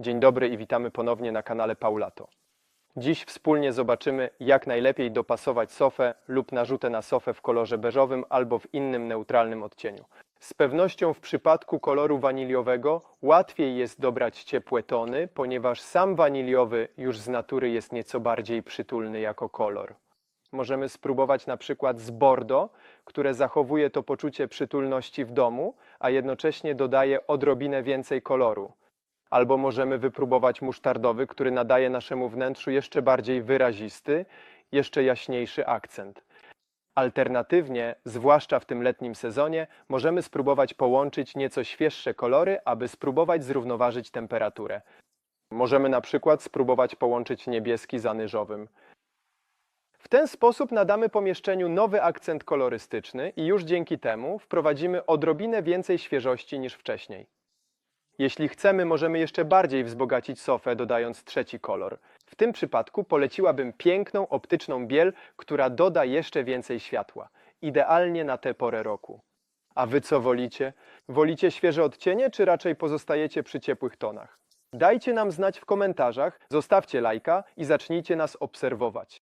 Dzień dobry i witamy ponownie na kanale Paulato. Dziś wspólnie zobaczymy, jak najlepiej dopasować sofę lub narzutę na sofę w kolorze beżowym albo w innym neutralnym odcieniu. Z pewnością w przypadku koloru waniliowego łatwiej jest dobrać ciepłe tony, ponieważ sam waniliowy już z natury jest nieco bardziej przytulny jako kolor. Możemy spróbować na przykład z Bordeaux, które zachowuje to poczucie przytulności w domu, a jednocześnie dodaje odrobinę więcej koloru. Albo możemy wypróbować musztardowy, który nadaje naszemu wnętrzu jeszcze bardziej wyrazisty, jeszcze jaśniejszy akcent. Alternatywnie, zwłaszcza w tym letnim sezonie, możemy spróbować połączyć nieco świeższe kolory, aby spróbować zrównoważyć temperaturę. Możemy na przykład spróbować połączyć niebieski z anyżowym. W ten sposób nadamy pomieszczeniu nowy akcent kolorystyczny i już dzięki temu wprowadzimy odrobinę więcej świeżości niż wcześniej. Jeśli chcemy, możemy jeszcze bardziej wzbogacić sofę, dodając trzeci kolor. W tym przypadku poleciłabym piękną optyczną biel, która doda jeszcze więcej światła. Idealnie na tę porę roku. A wy co wolicie? Wolicie świeże odcienie, czy raczej pozostajecie przy ciepłych tonach? Dajcie nam znać w komentarzach, zostawcie lajka i zacznijcie nas obserwować.